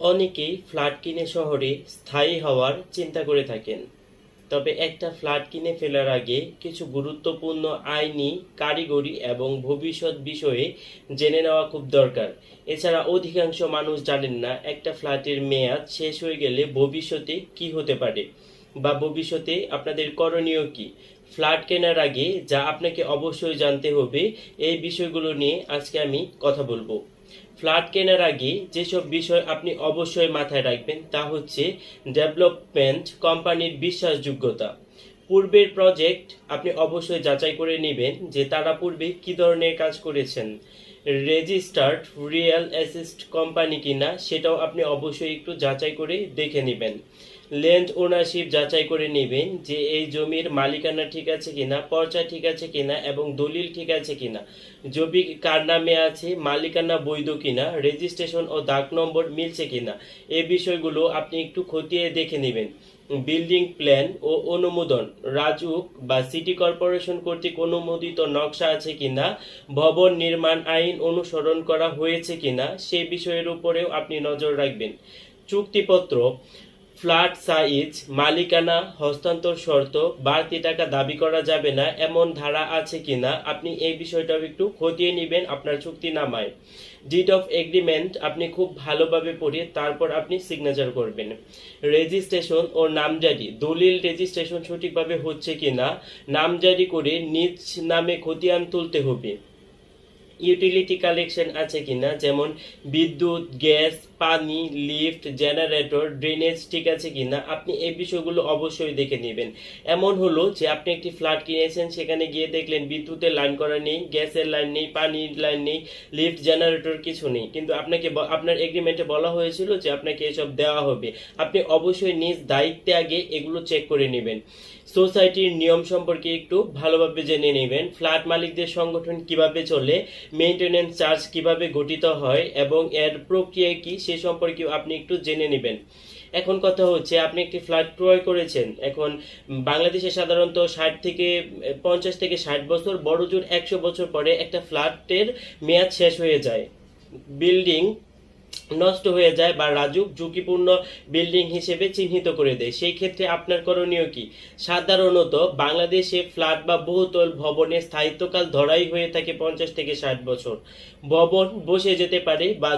অনেকেই ফ্ল্যাট কিনে শহরে স্থায়ী হওয়ার চিন্তা করে থাকেন। তবে একটা ফ্ল্যাট কিনে ফেলার আগে কিছু গুরুত্বপূর্ণ আইনি কারিগরি এবং ভবিষ্যৎ বিষয়ে জেনে নেওয়া খুব দরকার। এছাড়া অধিকাংশ মানুষ জানেন না একটা ফ্ল্যাটের মেয়াদ শেষ হয়ে গেলে ভবিষ্যতে কি হতে পারে বা ভবিষ্যতে আপনাদের করণীয় কি? ফ্ল্যাট কেনার আগে যা আপনাকে অবশ্যই জানতে হবে, এই বিষয়গুলো নিয়ে আজকে আমি কথা বলব। ফ্ল্যাট কেনার আগে যেসব বিষয় আপনি অবশ্যই মাথায় রাখবেন তা হচ্ছে ডেভেলপমেন্ট কোম্পানির বিশ্বাসযোগ্যতা। পূর্বের প্রজেক্ট আপনি অবশ্যই যাচাই করে নেবেন যে তারা পূর্বে কি ধরনের কাজ করেছেন। রেজিস্টার্ড রিয়েল অ্যাসিস্ট কোম্পানি কিনা সেটাও আপনি অবশ্যই একটু যাচাই করে দেখে নেবেন। ল্যান্ড ওনারশিপ যাচাই করে নেবেন যে এই জমির মালিকানা ঠিক আছে কিনা, পর্চা ঠিক আছে কিনা এবং দলিল ঠিক আছে কিনা। জমি কার নামে আছে, মালিকানা বৈধ কিনা রেজিস্ট্রেশন ও দাগ নম্বর মিলছে কিনা এই বিষয়গুলো আপনি একটু খতিয়ে দেখে নেবেন। বিল্ডিং প্ল্যান ও অনুমোদন। রাজুক বা সিটি কর্পোরেশন কর্তৃক অনুমোদিত নকশা আছে কিনা, ভবন নির্মাণ আইন অনুসরণ করা হয়েছে কিনা, সে বিষয়ের উপরেও আপনি নজর রাখবেন। চুক্তিপত্র ফ্ল্যাট সাইজ, মালিকানা, হস্তান্তর শর্ত, বাড়তি টাকা দাবি করা যাবে না, এমন ধারা আছে কিনা, আপনি এই বিষয়টাও একটু খতিয়ে নেবেন আপনার চুক্তিনামায় ডিড অফ এগ্রিমেন্ট আপনি খুব ভালোভাবে পড়ে তারপর আপনি সিগনেচার করবেন। রেজিস্ট্রেশন ও নামজারি, দলিল রেজিস্ট্রেশন সঠিকভাবে হচ্ছে কিনা, নামজারি করে নিজ নামে খতিয়ান তুলতে হবে। ইউটিলিটি কালেকশন আছে কিনা? যেমন বিদ্যুৎ, গ্যাস, পানি, লিফট, জেনারেটর, ড্রেনেজ ঠিক আছে কিনা? আপনি এই বিষয়গুলো অবশ্যই দেখে নেবেন। এমন হলো যে আপনি একটি ফ্ল্যাট কিনেছেন, সেখানে গিয়ে দেখলেন বিদ্যুতের লাইন করা নেই, গ্যাসের লাইন নেই, পানির লাইন নেই, লিফট, জেনারেটর কিছু নেই। কিন্তু আপনাকে আপনার এগ্রিমেন্টে বলা হয়েছিল যে আপনাকে এসব দেওয়া হবে। আপনি অবশ্যই নিজ দায়িত্বে আগে এগুলো চেক করে নেবেন। সোসাইটির নিয়ম সম্পর্কে একটু ভালোভাবে জেনে নেবেন। ফ্ল্যাট মালিকদের সংগঠন কীভাবে চলে? মেইনটেনেন্স চার্জ কীভাবে গঠিত হয় এবং এর প্রক্রিয়া কি সে সম্পর্কেও আপনি একটু জেনে নেবেন। এখন কথা হচ্ছে, আপনি একটি ফ্ল্যাট ক্রয় করেছেন। এখন বাংলাদেশে সাধারণত ষাট থেকে পঞ্চাশ থেকে ষাট বছর বড় জোর একশো বছর পরে একটা ফ্ল্যাটের মেয়াদ শেষ হয়ে যায়। বিল্ডিং নষ্ট হয়ে যায় বা রাজুক ঝুঁকিপূর্ণ বিল্ডিং হিসেবে চিহ্নিত করে দেয়, সেই ক্ষেত্রে আপনার করণীয় কি? সাধারণত বাংলাদেশে ফ্ল্যাট বা বহুতল ভবনের স্থায়িত্বকাল ধরাই হয়ে থাকে পঞ্চাশ থেকে ষাট বছর। ভবন বসে যেতে পারে বা